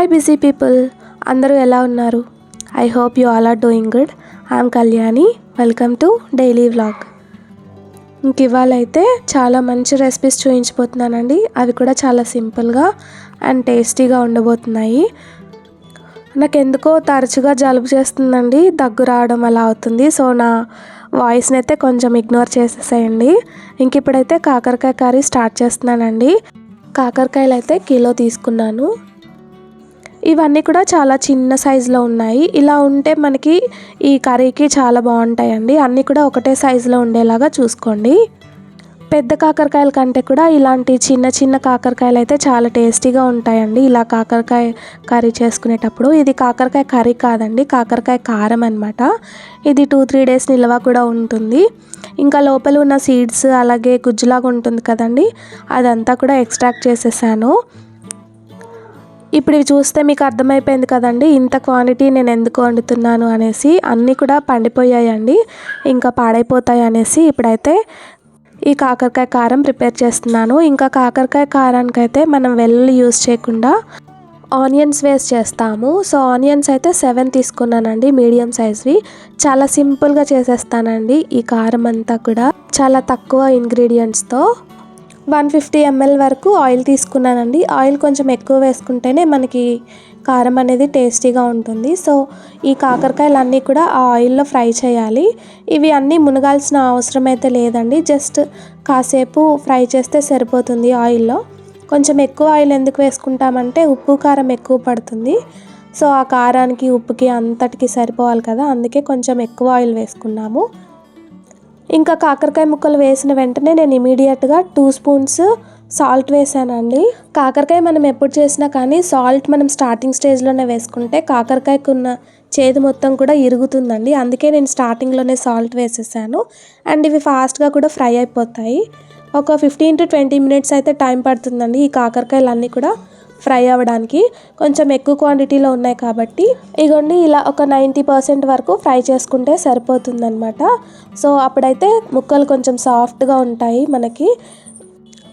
Hi busy people అందరూ ఎలా ఉన్నారు? I hope you all are doing good I'm Kalyani welcome to daily vlog ఇంక ఇవాళైతే చాలా మంచి రెసిపీస్ చూపించబోతున్నానండి అవి కూడా చాలా సింపుల్గా అండ్ టేస్టీగా ఉండబోతున్నాయి. నాకు ఎందుకో తరచుగా జలుబు చేస్తుందండి. దగ్గు రావడం అలా అవుతుంది. సో నా వాయిస్ని అయితే కొంచెం ఇగ్నోర్ చేసేసేయండి. ఇంక ఇప్పుడైతే కాకరకాయ కర్రీ స్టార్ట్ చేస్తున్నానండి. కాకరకాయలు అయితే కిలో తీసుకున్నాను. ఇవన్నీ కూడా చాలా చిన్న సైజులో ఉన్నాయి. ఇలా ఉంటే మనకి ఈ కర్రీకి చాలా బాగుంటాయండి. అన్నీ కూడా ఒకటే సైజులో ఉండేలాగా చూసుకోండి. పెద్ద కాకరకాయల కంటే కూడా ఇలాంటి చిన్న చిన్న కాకరకాయలు అయితే చాలా టేస్టీగా ఉంటాయండి. ఇలా కాకరకాయ కర్రీ చేసుకునేటప్పుడు ఇది కాకరకాయ కర్రీ కాదండి కాకరకాయ కారం అనమాట ఇది టూ త్రీ డేస్ నిల్వ కూడా ఉంటుంది. ఇంకా లోపల ఉన్న సీడ్స్ అలాగే గుజ్జులాగా ఉంటుంది కదండి అదంతా కూడా ఎక్స్ట్రాక్ట్ చేసేసాను. ఇప్పుడు ఇవి చూస్తే మీకు అర్థమైపోయింది కదండి ఇంత క్వాంటిటీ నేను ఎందుకు వండుతున్నాను అనేసి అన్నీ కూడా పండిపోయాయండి ఇంకా పాడైపోతాయి అనేసి ఇప్పుడైతే ఈ కాకరకాయ కారం ప్రిపేర్ చేస్తున్నాను. ఇంకా కాకరకాయ కారానికి అయితే మనం వెల్లుల్లి యూజ్ చేయకుండా ఆనియన్స్ వేస్ట్ చేస్తాము. సో ఆనియన్స్ అయితే సెవెన్ తీసుకున్నానండి మీడియం సైజ్వి చాలా సింపుల్గా చేసేస్తానండి ఈ కారం అంతా కూడా. చాలా తక్కువ ఇంగ్రీడియంట్స్తో వన్ ఫిఫ్టీ ఎంఎల్ వరకు ఆయిల్ తీసుకున్నానండి. ఆయిల్ కొంచెం ఎక్కువ వేసుకుంటేనే మనకి కారం అనేది టేస్టీగా ఉంటుంది. సో ఈ కాకరకాయలు అన్నీ కూడా ఆ ఆయిల్లో ఫ్రై చేయాలి. ఇవి అన్నీ మునగాల్సిన అవసరం అయితే లేదండి. జస్ట్ కాసేపు ఫ్రై చేస్తే సరిపోతుంది ఆయిల్లో. కొంచెం ఎక్కువ ఆయిల్ ఎందుకు వేసుకుంటామంటే ఉప్పు కారం ఎక్కువ పడుతుంది. సో ఆ కారానికి ఉప్పుకి అంతటికి సరిపోవాలి కదా. అందుకే కొంచెం ఎక్కువ ఆయిల్ వేసుకున్నాము. ఇంకా కాకరకాయ ముక్కలు వేసిన వెంటనే నేను ఇమీడియట్గా టూ స్పూన్స్ సాల్ట్ వేసానండి. కాకరకాయ మనం ఎప్పుడు చేసినా కానీ సాల్ట్ మనం స్టార్టింగ్ స్టేజ్లోనే వేసుకుంటే కాకరకాయకున్న చేదు మొత్తం కూడా ఇరుగుతుందండి. అందుకే నేను స్టార్టింగ్లోనే సాల్ట్ వేసేసాను. అండ్ ఇవి ఫాస్ట్గా కూడా ఫ్రై అయిపోతాయి. ఒక ఫిఫ్టీన్ టు ట్వంటీ మినిట్స్ అయితే టైం పడుతుందండి ఈ కాకరకాయలు అన్నీ కూడా. ఫ్రై అవ్వడానికి కొంచెం ఎక్కువ క్వాంటిటీలో ఉన్నాయి కాబట్టి ఇగోండి ఇలా ఒక నైంటీ పర్సెంట్ వరకు ఫ్రై చేసుకుంటే సరిపోతుందన్నమాట. సో అప్పుడైతే ముక్కలు కొంచెం సాఫ్ట్గా ఉంటాయి మనకి.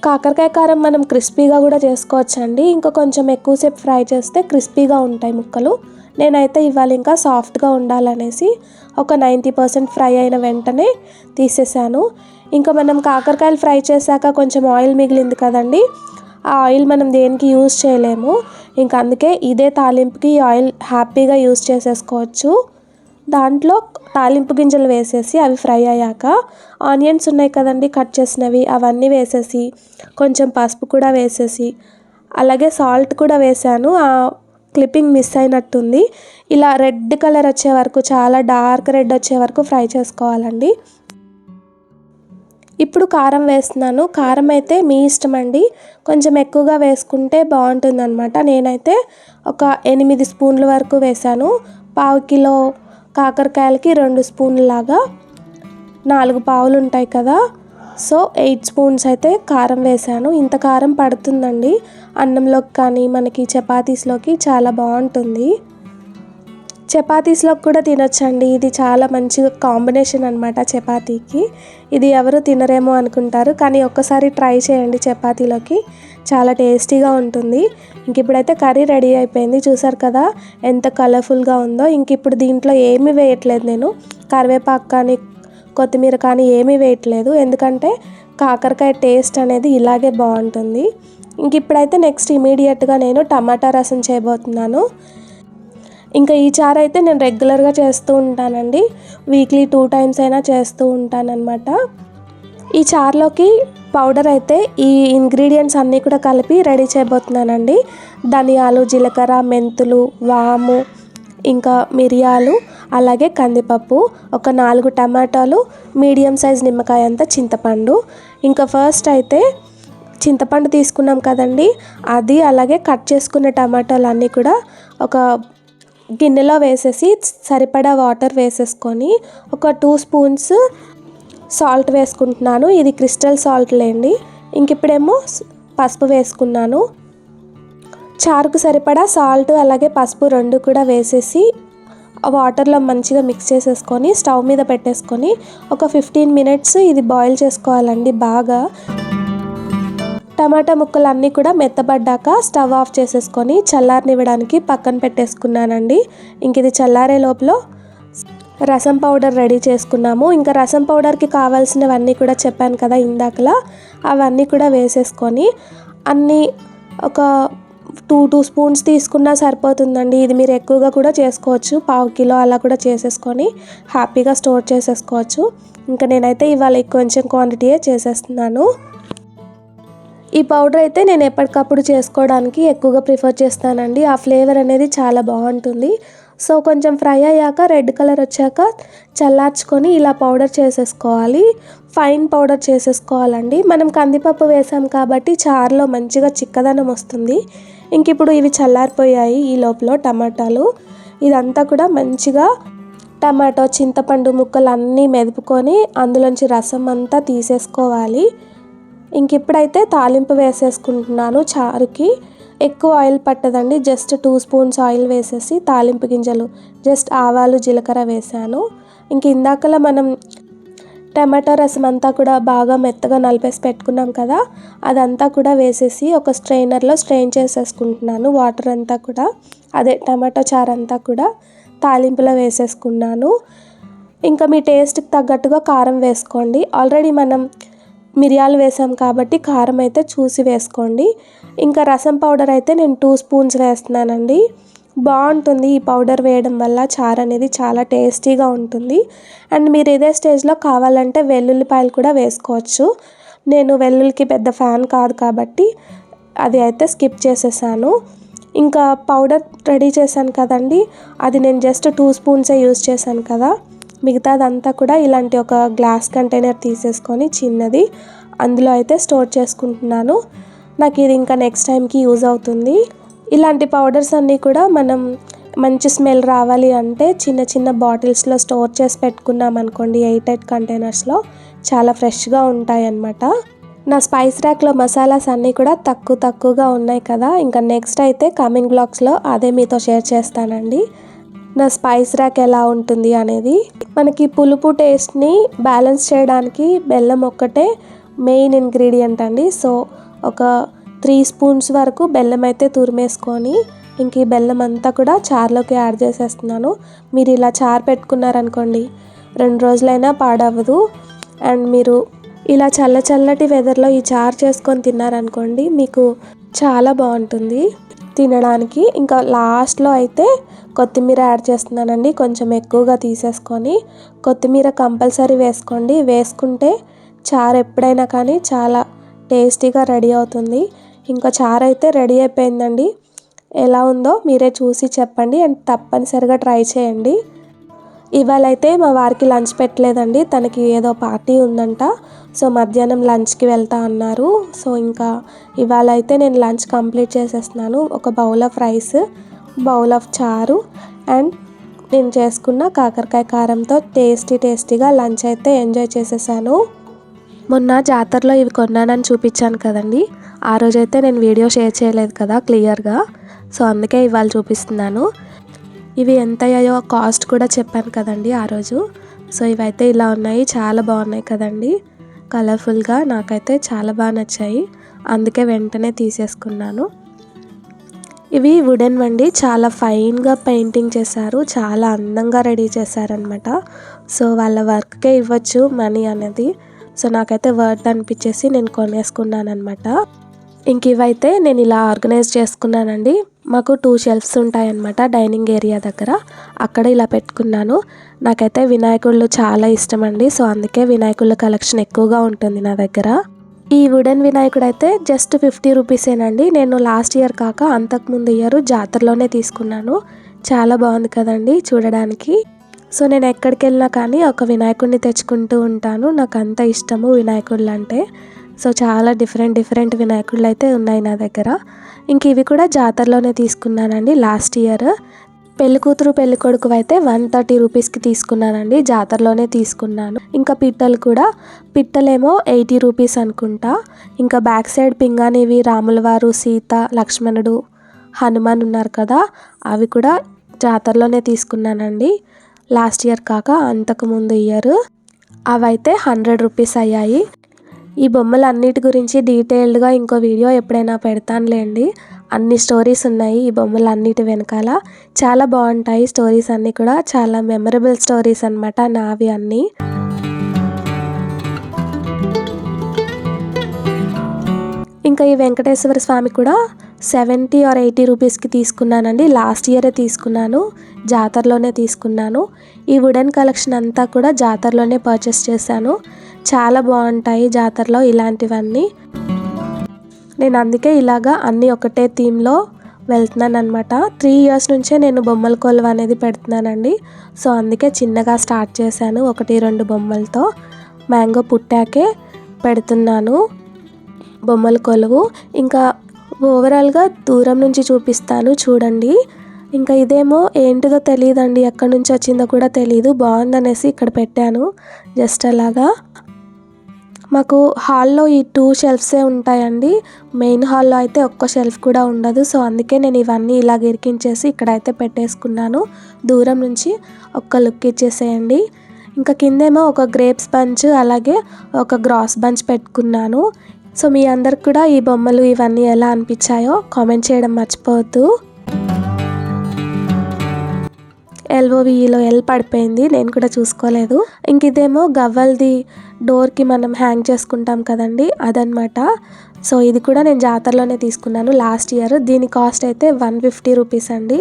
కాకరకాయ కారం మనం క్రిస్పీగా కూడా చేసుకోవచ్చండి. ఇంకా కొంచెం ఎక్కువసేపు ఫ్రై చేస్తే క్రిస్పీగా ఉంటాయి ముక్కలు. నేనైతే ఇవాళ ఇంకా సాఫ్ట్గా ఉండాలనేసి ఒక నైంటీ పర్సెంట్ ఫ్రై అయిన వెంటనే తీసేసాను. ఇంకా మనం కాకరకాయలు ఫ్రై చేశాక కొంచెం ఆయిల్ మిగిలింది కదండి ఆ ఆయిల్ మనం దేనికి యూజ్ చేయలేము. ఇంకా అందుకే ఇదే తాలింపుకి ఈ ఆయిల్ హ్యాపీగా యూజ్ చేసేసుకోవచ్చు. దాంట్లో తాలింపు గింజలు వేసేసి అవి ఫ్రై అయ్యాక ఆనియన్స్ ఉన్నాయి కదండి కట్ చేసినవి అవన్నీ వేసేసి కొంచెం పసుపు కూడా వేసేసి అలాగే సాల్ట్ కూడా వేసాను. ఆ క్లిప్పింగ్ మిస్ అయినట్టుంది. ఇలా రెడ్ కలర్ వచ్చే వరకు చాలా డార్క్ రెడ్ వచ్చే వరకు ఫ్రై చేసుకోవాలండి. ఇప్పుడు కారం వేస్తున్నాను. కారం అయితే మీ ఇష్టం అండి. కొంచెం ఎక్కువగా వేసుకుంటే బాగుంటుంది అనమాట నేనైతే ఒక ఎనిమిది స్పూన్ల వరకు వేసాను పావు కిలో కాకరకాయలకి రెండు స్పూన్ల లాగా నాలుగు పావులు ఉంటాయి కదా. సో ఎయిట్ స్పూన్స్ అయితే కారం వేసాను ఇంత కారం పడుతుందండి. అన్నంలోకి కానీ మనకి చపాతీస్లోకి చాలా బాగుంటుంది. చపాతీస్లోకి కూడా తినొచ్చండి. ఇది చాలా మంచి కాంబినేషన్ అనమాట చపాతీకి. ఇది ఎవరు తినరేమో అనుకుంటారు కానీ ఒక్కసారి ట్రై చేయండి చపాతీలోకి. చాలా టేస్టీగా ఉంటుంది. ఇంక ఇప్పుడైతే కర్రీ రెడీ అయిపోయింది చూసారు కదా ఎంత కలర్ఫుల్గా ఉందో. ఇంక ఇప్పుడు దీంట్లో ఏమీ వేయట్లేదు నేను. కరివేపాకు కానీ కొత్తిమీర కానీ ఏమీ వేయట్లేదు. ఎందుకంటే కాకరకాయ టేస్ట్ అనేది ఇలాగే బాగుంటుంది. ఇంక ఇప్పుడైతే నెక్స్ట్ ఇమీడియట్గా నేను టమాటా రసం చేయబోతున్నాను. ఇంకా ఈ చారు అయితే నేను రెగ్యులర్గా చేస్తూ ఉంటానండి. వీక్లీ టూ టైమ్స్ అయినా చేస్తూ ఉంటానన్నమాట. ఈ చారులోకి పౌడర్ అయితే ఈ ఇంగ్రీడియంట్స్ అన్నీ కూడా కలిపి రెడీ చేయబోతున్నానండి. ధనియాలు జీలకర్ర మెంతులు వాము ఇంకా మిరియాలు అలాగే కందిపప్పు ఒక నాలుగు టమాటాలు మీడియం సైజ్ నిమ్మకాయ అంతా చింతపండు. ఇంకా ఫస్ట్ అయితే చింతపండు తీసుకున్నాం కదండి. అది అలాగే కట్ చేసుకున్న టమాటాలు అన్నీ కూడా ఒక గిన్నెలో వేసేసి సరిపడా వాటర్ వేసేసుకొని ఒక టూ స్పూన్స్ సాల్ట్ వేసుకుంటున్నాను. ఇది క్రిస్టల్ సాల్ట్ లేండి. ఇంక ఇప్పుడేమో పసుపు వేసుకున్నాను. చారుకు సరిపడా సాల్ట్ అలాగే పసుపు రెండు కూడా వేసేసి వాటర్లో మంచిగా మిక్స్ చేసేసుకొని స్టవ్ మీద పెట్టేసుకొని ఒక ఫిఫ్టీన్ మినిట్స్ ఇది బాయిల్ చేసుకోవాలండి బాగా. టమాటా ముక్కలు అన్నీ కూడా మెత్తబడ్డాక స్టవ్ ఆఫ్ చేసేసుకొని చల్లారనివ్వడానికి పక్కన పెట్టేసుకున్నానండి. ఇంక ఇది చల్లారే లోపల రసం పౌడర్ రెడీ చేసుకున్నాము. ఇంకా రసం పౌడర్కి కావాల్సినవన్నీ కూడా చెప్పాను కదా ఇందాకలా. అవన్నీ కూడా వేసేసుకొని అన్నీ ఒక టూ టూ స్పూన్స్ తీసుకున్నా సరిపోతుందండి. ఇది మీరు ఎక్కువగా కూడా చేసుకోవచ్చు. పావు కిలో అలా కూడా చేసేసుకొని హ్యాపీగా స్టోర్ చేసేసుకోవచ్చు. ఇంకా నేనైతే ఇవాళ కొంచెం క్వాంటిటీయే చేసేస్తున్నాను. ఈ పౌడర్ అయితే నేను ఎప్పటికప్పుడు చేసుకోవడానికి ఎక్కువగా ప్రిఫర్ చేస్తానండి. ఆ ఫ్లేవర్ అనేది చాలా బాగుంటుంది. సో కొంచెం ఫ్రై అయ్యాక రెడ్ కలర్ వచ్చాక చల్లార్చుకొని ఇలా పౌడర్ చేసేసుకోవాలి. ఫైన్ పౌడర్ చేసేసుకోవాలండి. మనం కందిపప్పు వేసాం కాబట్టి చారులో మంచిగా చిక్కదనం వస్తుంది. ఇంక ఇప్పుడు ఇవి చల్లారిపోయాయి ఈ లోపల టమాటాలు. ఇదంతా కూడా మంచిగా టమాటో చింతపండు ముక్కలు అన్నీ మెదుపుకొని అందులోంచి రసం అంతా తీసేసుకోవాలి. ఇంక ఇప్పుడైతే తాలింపు వేసేసుకుంటున్నాను చారుకి ఎక్కువ ఆయిల్ పట్టదండి. జస్ట్ టూ స్పూన్స్ ఆయిల్ వేసేసి తాలింపు గింజలు జస్ట్ ఆవాలు జీలకర్ర వేసాను. ఇంక ఇందాకలా మనం టమాటో రసం అంతా కూడా బాగా మెత్తగా నలిపేసి పెట్టుకున్నాం కదా అదంతా కూడా వేసేసి ఒక స్ట్రైనర్లో స్ట్రెయిన్ చేసేసుకుంటున్నాను. వాటర్ అంతా కూడా అదే టమాటో చారు అంతా కూడా తాలింపులో వేసేసుకున్నాను. ఇంకా మీ టేస్ట్కి తగ్గట్టుగా కారం వేసుకోండి. ఆల్రెడీ మనం మిరియాలు వేసాం కాబట్టి కారం అయితే చూసి వేసుకోండి. ఇంకా రసం పౌడర్ అయితే నేను టూ స్పూన్స్ వేస్తున్నానండి. బాగుంటుంది ఈ పౌడర్ వేయడం వల్ల చారు అనేది చాలా టేస్టీగా ఉంటుంది. అండ్ మీరు ఇదే స్టేజ్లో కావాలంటే వెల్లుల్లిపాయలు కూడా వేసుకోవచ్చు. నేను వెల్లుల్లికి పెద్ద ఫ్యాన్ కాదు కాబట్టి అది అయితే స్కిప్ చేసేసాను. ఇంకా పౌడర్ రెడీ చేశాను కదండి. అది నేను జస్ట్ టూ స్పూన్సే యూస్ చేశాను కదా. మిగతాదంతా కూడా ఇలాంటి ఒక గ్లాస్ కంటైనర్ తీసేసుకొని చిన్నది అందులో అయితే స్టోర్ చేసుకుంటున్నాను. నాకు ఇది ఇంకా నెక్స్ట్ టైంకి యూజ్ అవుతుంది. ఇలాంటి పౌడర్స్ అన్నీ కూడా మనం మంచి స్మెల్ రావాలి అంటే చిన్న చిన్న బాటిల్స్లో స్టోర్ చేసి పెట్టుకున్నాం అనుకోండి ఎయిట్ ఎయిట్ కంటైనర్స్లో చాలా ఫ్రెష్గా ఉంటాయి అన్నమాట నా స్పైస్ ర్యాక్లో మసాలాస్ అన్నీ కూడా తక్కువ తక్కువగా ఉన్నాయి కదా ఇంకా నెక్స్ట్ అయితే కమింగ్ బ్లాగ్స్లో అదే మీతో షేర్ చేస్తానండి. నా స్పైస్ ర్యాక్ ఎలా ఉంటుంది అనేది మనకి పులుపు టేస్ట్ని బ్యాలెన్స్ చేయడానికి బెల్లం ఒక్కటే మెయిన్ ఇంగ్రీడియంట్ అండి. సో ఒక త్రీ స్పూన్స్ వరకు బెల్లం అయితే తురిమేసుకొని ఇంక ఈ బెల్లం అంతా కూడా చారులోకి యాడ్ చేసేస్తున్నాను. మీరు ఇలా చారు పెట్టుకున్నారనుకోండి రెండు రోజులైనా పాడవదు అండ్ మీరు ఇలా చల్ల చల్లటి వెదర్లో ఈ చారు చేసుకొని తిన్నారనుకోండి మీకు చాలా బాగుంటుంది. తినడానికి ఇంకా లాస్ట్లో అయితే కొత్తిమీర యాడ్ చేస్తున్నానండి. కొంచెం ఎక్కువగా తీసేసుకొని కొత్తిమీర కంపల్సరీ వేసుకోండి. వేసుకుంటే చారు ఎప్పుడైనా కానీ చాలా టేస్టీగా రెడీ అవుతుంది. ఇంకా చారు అయితే రెడీ అయిపోయిందండి. ఎలా ఉందో మీరే చూసి చెప్పండి అండ్ తప్పనిసరిగా ట్రై చేయండి. ఇవాళ అయితే మా వారికి లంచ్ పెట్టలేదండి. తనకి ఏదో పార్టీ ఉందంట. సో మధ్యాహ్నం లంచ్కి వెళ్తా అన్నారు. సో ఇంకా ఇవాళ అయితే నేను లంచ్ కంప్లీట్ చేసేస్తున్నాను. ఒక bowl of rice bowl of charu and నేను చేసుకున్న కాకరకాయ కారంతో టేస్టీ టేస్టీగా లంచ్ అయితే ఎంజాయ్ చేసేసాను. మొన్న జాతరలో ఇవి కొన్నానని చూపించాను కదండి. ఆ రోజైతే నేను వీడియో షేర్ చేయలేదు కదా క్లియర్గా. సో అందుకే ఇవాళ చూపిస్తున్నాను. ఇవి ఎంత అయ్యాయో కాస్ట్ కూడా చెప్పాను కదండి ఆ రోజు. సో ఇవైతే ఇలా ఉన్నాయి. చాలా బాగున్నాయి కదండి. కలర్ఫుల్గా నాకైతే చాలా బాగా నచ్చాయి. అందుకే వెంటనే తీసేసుకున్నాను. ఇవి వుడెన్ వండి చాలా ఫైన్గా పెయింటింగ్ చేశారు. చాలా అందంగా రెడీ చేశారనమాట సో వాళ్ళ వర్క్కే ఇవ్వచ్చు మనీ అనేది. సో నాకైతే వర్త్ అనిపించేసి నేను కొనేసుకున్నాను అనమాట ఇంక ఇవైతే నేను ఇలా ఆర్గనైజ్ చేసుకున్నానండి. మాకు టూ షెల్ఫ్స్ ఉంటాయన్నమాట డైనింగ్ ఏరియా దగ్గర. అక్కడ ఇలా పెట్టుకున్నాను. నాకైతే వినాయకుళ్ళు చాలా ఇష్టం అండి సో అందుకే వినాయకుళ్ళ కలెక్షన్ ఎక్కువగా ఉంటుంది నా దగ్గర. ఈ వుడెన్ వినాయకుడు అయితే జస్ట్ ఫిఫ్టీ రూపీసేనండి. నేను లాస్ట్ ఇయర్ కాక అంతకుముందు ఇయర్ జాతరలోనే తీసుకున్నాను. చాలా బాగుంది కదండి చూడడానికి. సో నేను ఎక్కడికి వెళ్ళినా కానీ ఒక వినాయకుడిని తెచ్చుకుంటూ ఉంటాను. నాకు అంత ఇష్టము వినాయకుళ్ళు అంటే సో చాలా డిఫరెంట్ డిఫరెంట్ వినాయకుళ్ళు అయితే ఉన్నాయి నా దగ్గర. ఇంక ఇవి కూడా జాతరలోనే తీసుకున్నానండి లాస్ట్ ఇయర్ పెళ్ళి కూతురు పెళ్ళి కొడుకు అయితే వన్ థర్టీ రూపీస్కి తీసుకున్నానండి జాతరలోనే తీసుకున్నాను. ఇంకా పిట్టలు కూడా పిట్టలేమో ఎయిటీ రూపీస్ అనుకుంటా. ఇంకా బ్యాక్ సైడ్ పింగాణివి రాములవారు సీత లక్ష్మణుడు హనుమాన్ ఉన్నారు కదా అవి కూడా జాతరలోనే తీసుకున్నానండి. లాస్ట్ ఇయర్ కాక అంతకుముందు ఇయర్ అవైతే హండ్రెడ్ రూపీస్ అయ్యాయి. ఈ బొమ్మలు అన్నిటి గురించి డీటెయిల్డ్గా ఇంకో వీడియో ఎప్పుడైనా పెడతానులేండి. అన్ని స్టోరీస్ ఉన్నాయి ఈ బొమ్మలు అన్నిటి వెనకాల. చాలా బాగుంటాయి స్టోరీస్ అన్నీ కూడా. చాలా మెమరబుల్ స్టోరీస్ అనమాట నావి అన్నీ. ఇంకా ఈ వెంకటేశ్వర స్వామి కూడా సెవెంటీ ఆర్ ఎయిటీ రూపీస్కి తీసుకున్నానండి. లాస్ట్ ఇయరే తీసుకున్నాను. జాతరలోనే తీసుకున్నాను. ఈ వుడెన్ కలెక్షన్ అంతా కూడా జాతరలోనే పర్చేస్ చేశాను. చాలా బాగుంటాయి జాతరలో ఇలాంటివన్నీ. నేను అందుకే ఇలాగా అన్నీ ఒకటే థీమ్లో వెళ్తున్నాను అనమాట త్రీ ఇయర్స్ నుంచే నేను బొమ్మల కొలువ అనేది పెడుతున్నానండి. సో అందుకే చిన్నగా స్టార్ట్ చేశాను ఒకటి రెండు బొమ్మలతో. మ్యాంగో పుట్టాకే పెడుతున్నాను బొమ్మల కొలువు. ఇంకా ఓవరాల్గా దూరం నుంచి చూపిస్తాను చూడండి. ఇంకా ఇదేమో ఏంటిదో తెలియదండి ఎక్కడి నుంచి వచ్చిందో కూడా తెలియదు బాగుందనేసి ఇక్కడ పెట్టాను. జస్ట్ అలాగా మాకు హాల్లో ఈ టూ షెల్ఫ్సే ఉంటాయండి. మెయిన్ హాల్లో అయితే ఒక్క షెల్ఫ్ కూడా ఉండదు. సో అందుకే నేను ఇవన్నీ ఇలా ఇరికించేసి ఇక్కడైతే పెట్టేసుకున్నాను. దూరం నుంచి ఒక్క లుక్ ఇచ్చేసేయండి. ఇంకా కిందేమో ఒక గ్రేప్స్ బంచ్ అలాగే ఒక గ్రాస్ బంచ్ పెట్టుకున్నాను. సో మీ అందరికి కూడా ఈ బొమ్మలు ఇవన్నీ ఎలా అనిపించాయో కామెంట్ చేయడం మర్చిపోవద్దు. ఎల్ఓవిఈలో ఎల్ పడిపోయింది నేను కూడా చూసుకోలేదు. ఇంక ఇదేమో గవ్వల్ది డోర్కి మనం హ్యాంగ్ చేసుకుంటాం కదండి అదనమాట సో ఇది కూడా నేను జాతరలోనే తీసుకున్నాను లాస్ట్ ఇయర్. దీని కాస్ట్ అయితే వన్ ఫిఫ్టీ రూపీస్ అండి.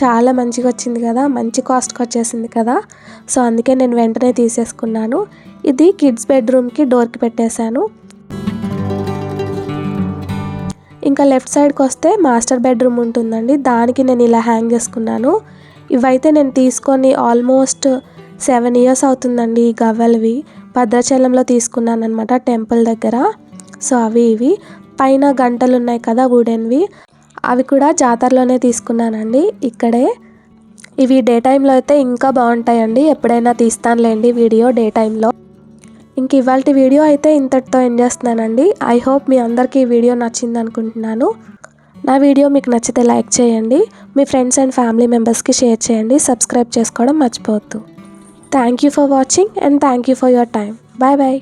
చాలా మంచిగా వచ్చింది కదా మంచి కాస్ట్కి వచ్చేసింది కదా. సో అందుకే నేను వెంటనే తీసేసుకున్నాను. ఇది కిడ్స్ బెడ్రూమ్కి డోర్కి పెట్టేశాను. ఇంకా లెఫ్ట్ సైడ్కి వస్తే మాస్టర్ బెడ్రూమ్ ఉంటుందండి దానికి నేను ఇలా హ్యాంగ్ చేసుకున్నాను. ఇవైతే నేను తీసుకొని ఆల్మోస్ట్ సెవెన్ ఇయర్స్ అవుతుందండి ఈ గవ్వలవి. భద్రాచలంలో తీసుకున్నాను అనమాట టెంపుల్ దగ్గర. సో అవి ఇవి. పైన గంటలు ఉన్నాయి కదా వుడెన్వి. అవి కూడా జాతరలోనే తీసుకున్నానండి ఇక్కడే. ఇవి డే టైంలో అయితే ఇంకా బాగుంటాయండి. ఎప్పుడైనా తీస్తానులేండి వీడియో డే టైంలో. ఇంక ఇవాళ వీడియో అయితే ఇంతటితో ఎండ్ చేస్తున్నానండి. ఐ హోప్ మీ అందరికీ ఈ వీడియో నచ్చింది అనుకుంటున్నాను నా వీడియో మీకు నచ్చితే లైక్ చేయండి. మీ ఫ్రెండ్స్ అండ్ ఫ్యామిలీ మెంబర్స్కి షేర్ చేయండి. సబ్స్క్రైబ్ చేసుకోవడం మర్చిపోవద్దు. Thank you for watching and thank you for your time bye bye.